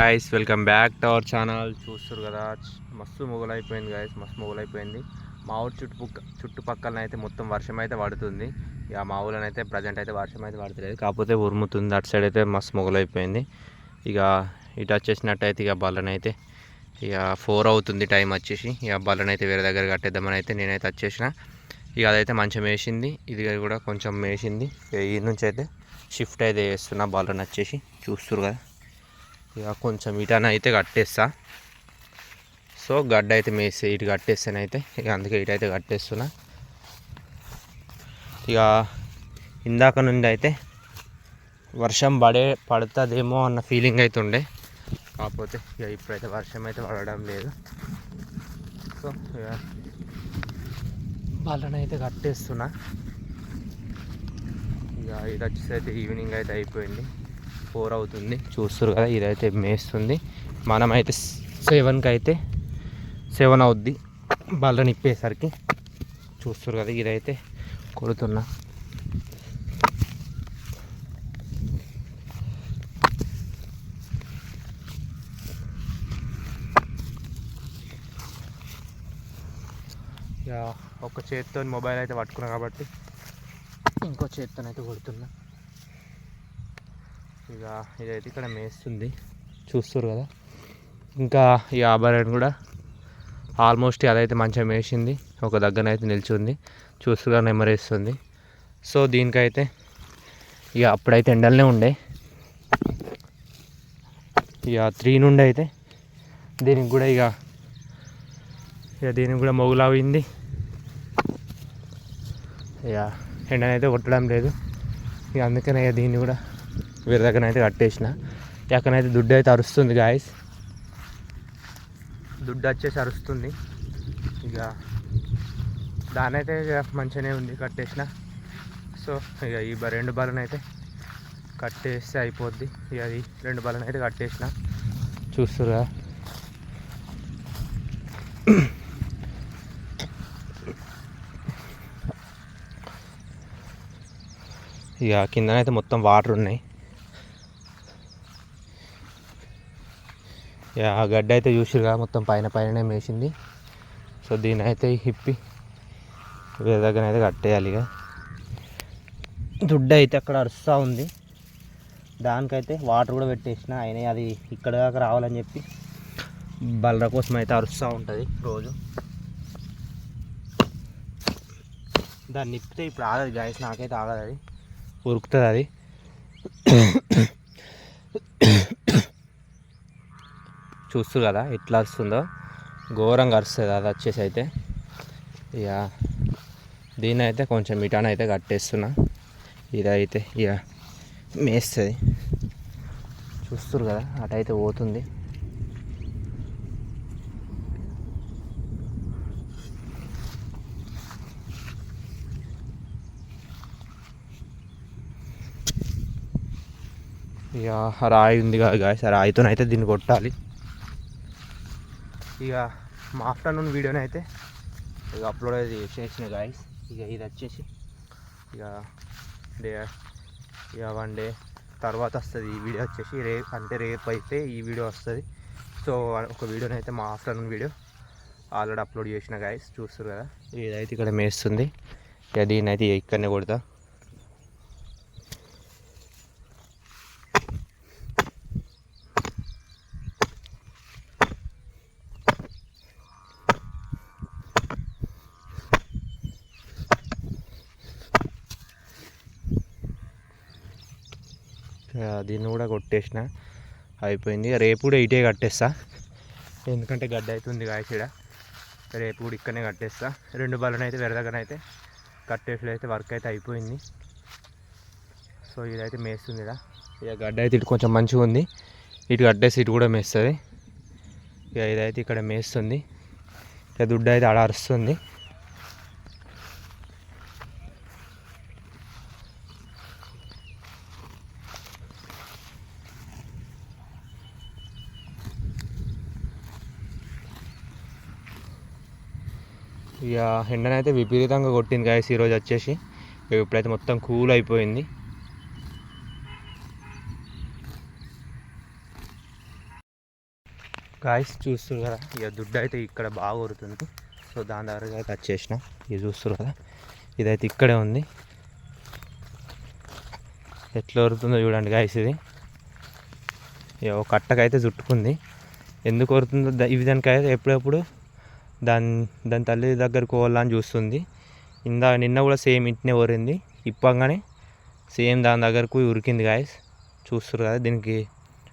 Guys welcome back to our channel చూస్తారు కదా మస్తు మొగలైపోయింది గాయస్ మస్తు మొగలైపోయింది. మా ఊరు చుట్టుపక్క చుట్టుపక్కల అయితే మొత్తం వర్షం అయితే పడుతుంది. ఇక మా ఊళ్ళో అయితే ప్రజెంట్ అయితే వర్షం అయితే పడతలేదు. కాకపోతే ఉరుముతుంది అటు సైడ్ అయితే మస్తు మొగలైపోయింది. ఇక ఇటు వచ్చేసినట్టయితే ఇక బల్లనైతే ఇక ఫోర్ అవుతుంది టైం వచ్చేసి. ఇక బల్లనైతే వేరే దగ్గర కట్టేద్దామని అయితే నేనైతే వచ్చేసిన. ఇక అదైతే మంచం వేసింది ఇది కూడా కొంచెం వేసింది. ఈ నుంచి అయితే షిఫ్ట్ అయితే చేస్తున్నా బల్లన్ వచ్చేసి చూస్తారు కదా. ఇక కొంచెం ఇటన అయితే కట్టేస్తా. సో గడ్డ అయితే మేసి ఇటు కట్టేస్తానైతే ఇక అందుకే ఇటు అయితే కట్టేస్తున్నా. ఇక ఇందాక నుండి అయితే వర్షం పడే పడుతుందేమో అన్న ఫీలింగ్ అయితే ఉండే. కాకపోతే ఇక ఇప్పుడైతే వర్షం అయితే పడడం లేదు. సో ఇక వాళ్ళని కట్టేస్తున్నా. ఇక ఇది వచ్చేసి అయితే ఈవినింగ్ అయితే అయిపోయింది. ఫోర్ అవుతుంది. చూస్తారు కదా ఇదైతే మేస్తుంది. మనమైతే సెవెన్కి అయితే సెవెన్ అవుద్ది. బల్ల నిప్పేసరికి చూస్తారు కదా ఇదైతే కొడుతున్నా. ఇక ఒక చేతితో మొబైల్ అయితే పట్టుకున్నా కాబట్టి ఇంకో చేత్తోనైతే కొడుతున్నా. ఇక ఇదైతే ఇక్కడ మేస్తుంది. చూస్తారు కదా? ఇంకా ఈ ఆభరణ కూడా ఆల్మోస్ట్ అదైతే మంచిగా మేసింది. ఒక దగ్గర అయితే నిల్చుంది. చూస్తుగా నెమరేస్తుంది సో దీనికైతే ఇక అప్పుడైతే ఎండలనే ఉండే. ఇక త్రీ నుండి అయితే దీనికి కూడా ఇక ఇక దీనికి కూడా మొగులవింది ఇక ఎండనైతే కొట్టడం లేదు. ఇక అందుకనే ఇక దీన్ని కూడా వీరి దగ్గర అయితే కట్టేసిన. ఎక్కడైతే దుడ్డు అయితే అరుస్తుంది గాయస్ దుడ్డు వచ్చేసి అరుస్తుంది. ఇక దాని అయితే ఇక మంచిగానే ఉంది కట్టేసిన. సో ఇక ఈ బ- రెండు బలనైతే అయితే కట్టేస్తే అయిపోద్ది. ఇక అది రెండు బలనైతే అయితే కట్టేసిన. చూస్తురా. ఇక కిందనైతే మొత్తం వాటర్ ఉన్నాయి. ఆ గడ్డ అయితే చూసిరుగా మొత్తం పైన పైననే మేసింది. సో దీని అయితే హిప్పి వేరే దగ్గర అయితే కట్టేయాలి ఇక. దుడ్డ అయితే అక్కడ అరుస్తూ ఉంది. దానికైతే వాటర్ కూడా పెట్టేసిన అయినా అది ఇక్కడ దాకా రావాలని చెప్పి బలర కోసం అయితే అరుస్తూ ఉంటుంది రోజు. దాన్ని నిప్పితే ఇప్పుడు ఆగదు గాయస్ నాకైతే ఆగదు అది. ఉరుకుతుంది అది. చూస్తారు కదా ఎట్లా వస్తుందో. ఘోరంగా అరుస్తుంది అది వచ్చేసి అయితే. ఇక దీని అయితే కొంచెం మిఠాన్ అయితే కట్టేస్తున్నా. ఇదైతే ఇక మేస్తుంది. చూస్తారు కదా అటైతే పోతుంది. ఇక రాయి ఉంది కదా గాయస్ రాయితోనైతే దీన్ని కొట్టాలి. ఇక మా ఆఫ్టర్నూన్ వీడియోని అయితే ఇక అప్లోడ్ అయితే చేసిన గాయస్ ఇక ఇది వచ్చేసి ఇక డే ఇక వన్ డే తర్వాత వస్తుంది ఈ వీడియో వచ్చేసి రే అంటే రేపు అయితే ఈ వీడియో వస్తుంది. సో ఒక వీడియోని అయితే మా ఆఫ్టర్నూన్ వీడియో ఆల్రెడీ అప్లోడ్ చేసిన గాయస్ చూస్తారు కదా? ఇదైతే ఇక్కడ మేస్తుంది. ఇక దీన్ని అయితే ఇక్కడనే కొడతా ఇక దీన్ని కూడా కొట్టేసిన. అయిపోయింది. రేపు కూడా ఇటే కట్టేస్తా. ఎందుకంటే గడ్డ అవుతుంది కాయచీడ రేపు కూడా ఇక్కడనే కట్టేస్తా. రెండు బలను అయితే వేరే అయితే కట్టేసి అయితే వర్క్ అయితే అయిపోయింది. సో ఇదైతే మేస్తుంది ఇక ఇక గడ్డ అయితే ఇటు కొంచెం మంచిగా ఉంది. ఇటు కట్టేసి ఇటు కూడా మేస్తుంది. ఇక ఇదైతే ఇక్కడ మేస్తుంది. ఇక దుడ్డ అయితే ఆడ ఇక ఎండనైతే విపరీతంగా కొట్టింది గాయస్ ఈరోజు వచ్చేసి. ఇక ఇప్పుడైతే మొత్తం కూల్ అయిపోయింది. గాయస్ చూస్తున్నారు కదా ఇక దుడ్డు అయితే ఇక్కడ బాగా కొరుతుంది సో దాని దగ్గర అయితే వచ్చేసిన. ఇది చూస్తున్నారు కదా ఇదైతే ఇక్కడే ఉంది. ఎట్లా వరుతుందో చూడండి గాయస్ ఇది. ఇక ఒక కట్టకైతే చుట్టుకుంది. ఎందుకు వరుతుందో ఇవి దానికైతే ఎప్పుడెప్పుడు దాని దాని తల్లి దగ్గరకు పోవాలని చూస్తుంది. ఇందా నిన్న కూడా సేమ్ ఇంటినే ఊరింది ఇప్పగానే సేమ్ దాని దగ్గరకు ఉరికింది గాయస్ చూస్తారు కదా దీనికి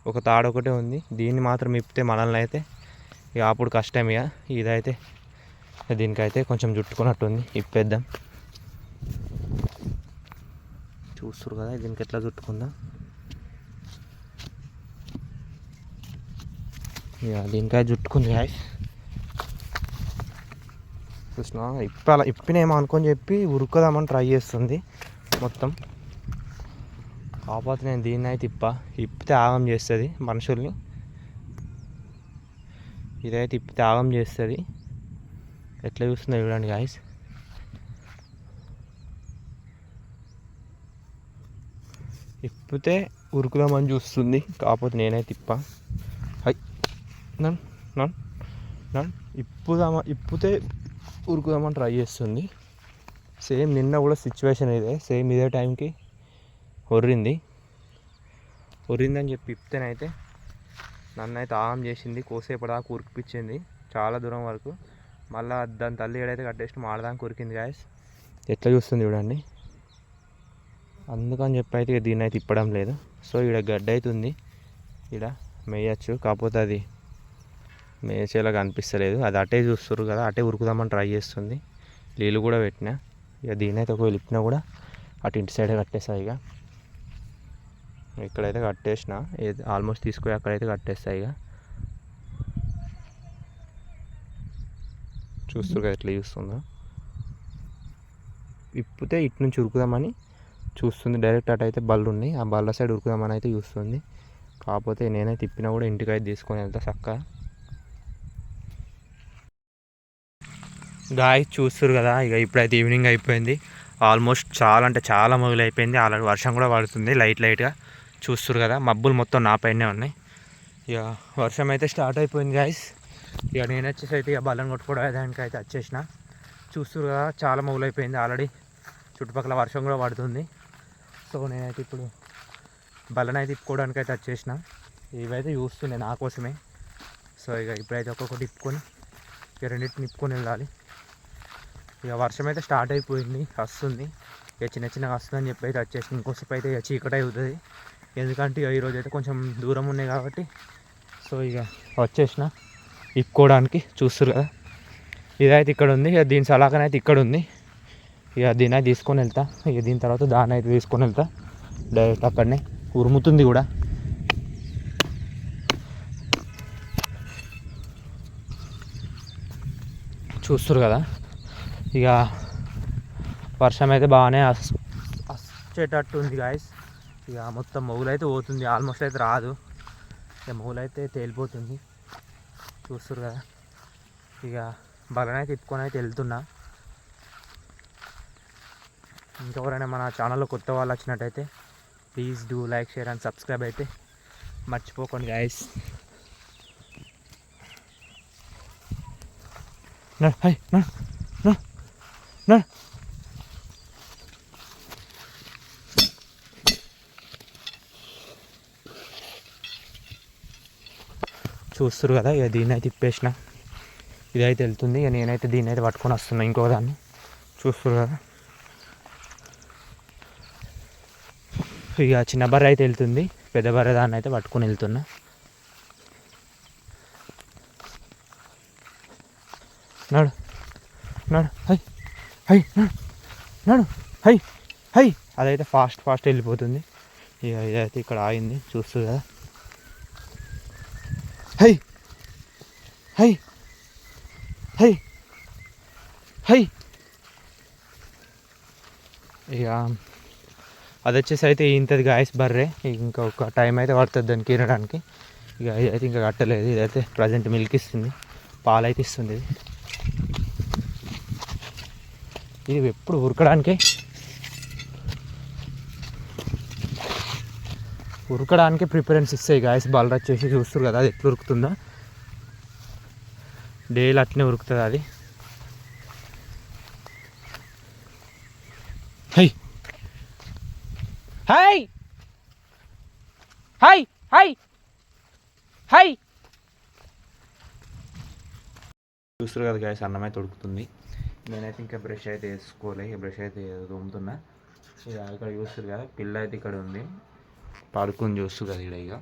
ఒక తాడు ఒకటే ఉంది. దీన్ని మాత్రం ఇప్పితే మనల్ని అయితే ఇక అప్పుడు కష్టం ఇక. ఇదైతే దీనికైతే కొంచెం జుట్టుకున్నట్టుంది. ఇప్పేద్దాం. చూస్తారు కదా దీనికి ఎట్లా చుట్టుకుందాం ఇక దీనికై జుట్టుకుంది గాయస్ చూసిన ఇప్పాల ఇప్పినేమో అనుకొని చెప్పి ఉరుకుదామని ట్రై చేస్తుంది మొత్తం. కాకపోతే నేను దీన్ని అయితే ఇప్ప ఇప్పితే ఆగం చేస్తుంది మనుషుల్ని. ఇదైతే ఇప్పితే ఆగం చేస్తుంది. ఎట్లా చూస్తుందో చూడండి గాయస్ ఇప్పితే ఉరుకుదామని చూస్తుంది. కాకపోతే నేనైతే ఇప్ప. హై. నన్ నన్ నన్. ఇప్పుదామా ఇప్పితే ఉరుకుదామని ట్రై చేస్తుంది. సేమ్ నిన్న కూడా సిచ్యువేషన్ ఇదే. సేమ్ ఇదే టైంకి ఒర్రింది. ఒర్రిందని చెప్పి ఇప్పితేనైతే నన్ను అయితే ఆగం చేసింది. కోసేపటిదాకా ఉరికిపించింది చాలా దూరం వరకు. మళ్ళీ దాని తల్లి ఏడైతే కట్టేసి మాడదానికి ఉరికింది గాయస్ ఎట్లా చూస్తుంది చూడండి. అందుకని చెప్పి అయితే దీన్ని అయితే ఇప్పడం లేదు. సో ఇక్కడ గడ్డ అవుతుంది ఇక్కడ మేయచ్చు. కాకపోతే అది మేసేలాగా అనిపిస్తలేదు అది అటే చూస్తారు కదా అటే ఉరుకుదామని ట్రై చేస్తుంది. నీళ్ళు కూడా పెట్టిన. ఇక దీని అయితే ఒకవేళ ఇప్పినా కూడా అటు ఇంటి సైడే కట్టేస్తా ఇక. ఇక్కడైతే కట్టేసిన. ఆల్మోస్ట్ తీసుకుపోయి అక్కడైతే కట్టేస్తా ఇక. చూస్తారు కదా ఎట్లా చూస్తుందో. ఇప్పితే ఇటు నుంచి ఉరుకుదామని చూస్తుంది. డైరెక్ట్ అటు అయితే బళ్ళు ఉన్నాయి. ఆ బళ్ళ సైడ్ ఉరుకుదామని అయితే చూస్తుంది. కాకపోతే నేనైతే తిప్పినా కూడా ఇంటికి అయితే తీసుకొని వెళ్తా చక్కగా. గాయ చూస్తారు కదా ఇక ఇప్పుడైతే ఈవినింగ్ అయిపోయింది. ఆల్మోస్ట్ చాలా అంటే చాలా మొదలు అయిపోయింది ఆల్రెడీ వర్షం కూడా పడుతుంది లైట్ లైట్గా చూస్తారు కదా మబ్బులు మొత్తం నా పైనే ఉన్నాయి. ఇక వర్షం అయితే స్టార్ట్ అయిపోయింది గాయస్ ఇక నేను వచ్చేసి అయితే ఇక బలం కొట్టుకోవడానికి అయితే వచ్చేసిన. చూస్తారు కదా చాలా మొదలు అయిపోయింది ఆల్రెడీ చుట్టుపక్కల వర్షం కూడా పడుతుంది. సో నేనైతే ఇప్పుడు బలం అయితే తిప్పుకోవడానికి అయితే వచ్చేసిన. ఇవైతే చూస్తుండే నా కోసమే. సో ఇక ఇప్పుడైతే ఒక్కొక్కటి తిప్పుకొని ఇక రెండింటిని నిప్పుకొని వెళ్ళాలి. ఇక వర్షం అయితే స్టార్ట్ అయిపోయింది వస్తుంది. ఇక చిన్న చిన్నగా వస్తుందని చెప్పి అయితే వచ్చేసి ఇంకోసేపు అయితే ఇక చీకటి అవుతుంది ఎందుకంటే ఇక ఈరోజు అయితే కొంచెం దూరం ఉన్నాయి కాబట్టి. సో ఇక వచ్చేసిన. ఇప్పుకోవడానికి చూస్తారు కదా. ఇదైతే ఇక్కడ ఉంది. ఇక దీని సలాకనైతే ఇక్కడ ఉంది. ఇక దీని అయితే తీసుకొని వెళ్తా. ఇక దీని తర్వాత దాన్ని అయితే తీసుకొని వెళ్తా. డైరెక్ట్ అక్కడనే ఉరుముతుంది కూడా. చూస్తారు కదా. ఇక వర్షం అయితే బాగానే వచ్చేటట్టు ఉంది గాయస్ ఇక మొత్తం మొగులైతే అయితే పోతుంది ఆల్మోస్ట్ అయితే రాదు. ఇక మొగులైతే అయితే తేలిపోతుంది. చూస్తారు కదా. ఇక బలనైతే తిప్పుకొని అయితే వెళ్తున్నా. ఇంకెవరైనా మన ఛానల్లో కొత్త వాళ్ళు వచ్చినట్టయితే please do like share and subscribe అయితే మర్చిపోకండి గాయస్ హై చూస్తారు కదా ఇక దీన్ని అయితే తిప్పేసిన. ఇదైతే వెళ్తుంది ఇక నేనైతే దీన్ని అయితే పట్టుకొని వస్తున్నా ఇంకో దాన్ని. చూస్తారు కదా. ఇక చిన్న బర్రె అయితే వెళ్తుంది పెద్ద బర్రె దాన్ని అయితే పట్టుకొని వెళ్తున్నా. నాడు. నాడు. హై హై నాడు హై హై. అదైతే ఫాస్ట్ ఫాస్ట్ వెళ్ళిపోతుంది. ఇక ఇదైతే ఇక్కడ ఆగింది చూస్తుంది కదా. హై హై హై హై. ఇక అది వచ్చేసి అయితే ఇంతది గాయస్ బర్రే. ఇంకొక టైం అయితే పడుతుంది దానికి తినడానికి. ఇక ఇదైతే ఇంకా కట్టలేదు ఇదైతే ప్రజెంట్ మిల్క్ ఇస్తుంది. పాలు అయితే ఇస్తుంది. ఇది ఎప్పుడు ఉరకడానికి? ఉరకడానికి ప్రిఫరెన్స్ ఇస్తాయి గాయస్ బలర్ వచ్చేసి చూస్తారు కదా అది ఎట్లా ఉరుకుతుందా. డైలీ అట్లనే ఉరుకుతుంది అది. హై! హై! హై! హై! హై! చూస్తారు కదా గాయస్ అన్నమే తొడుకుతుంది. నేనైతే ఇంకా బ్రష్ అయితే వేసుకోలే. బ్రష్ అయితే తోముతున్నా. ఇక ఇక్కడ చూస్తారు కదా పిల్ల అయితే ఇక్కడ ఉంది. పడుకుని చూస్తారు కదా ఇక్కడ ఇక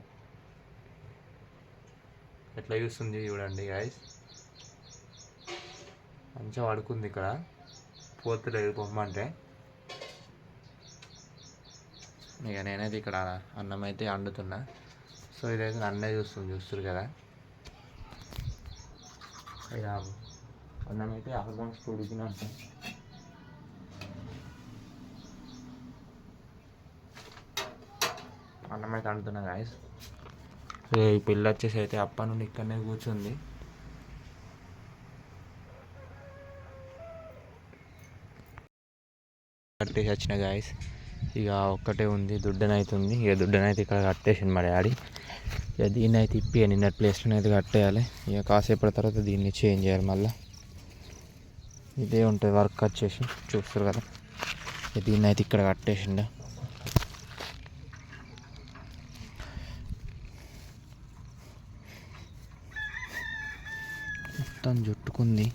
ఎట్లా చూస్తుంది చూడండి గాయస్ మంచిగా పడుకుంది ఇక్కడ. పోతలేదు పొమ్మంటే. ఇక నేనైతే ఇక్కడ అన్నం అయితే వండుతున్నా. సో ఇదైతే అన్నే చూస్తుంది చూస్తారు కదా. ఇక అన్నం అయితే ఆల్మోస్ట్ ఉడికినట్టు అన్నం అయితే వండుతున్నా గాయస్ ఈ పిల్ల వచ్చేసి అయితే అప్ప నుండి ఇక్కడనే కూర్చుంది కట్టేసి వచ్చిన గాయస్ ఇక ఒక్కటే ఉంది దుడ్డనైతుంది ఇక దుడ్డనైతే ఇక్కడ కట్టేసింది మా డాడీ ఇక దీన్ని అయితే ఇప్పి నిన్న ప్లేస్లో అయితే కట్టేయాలి ఇక కాసేపటి తర్వాత దీన్ని చేంజ్ చేయాలి మళ్ళీ ఇదే ఉంటుంది వర్క్ వచ్చేసి. చూస్తారు కదా. దీన్ని అయితే ఇక్కడ కట్టేసిండ. మొత్తం జుట్టుకుంది.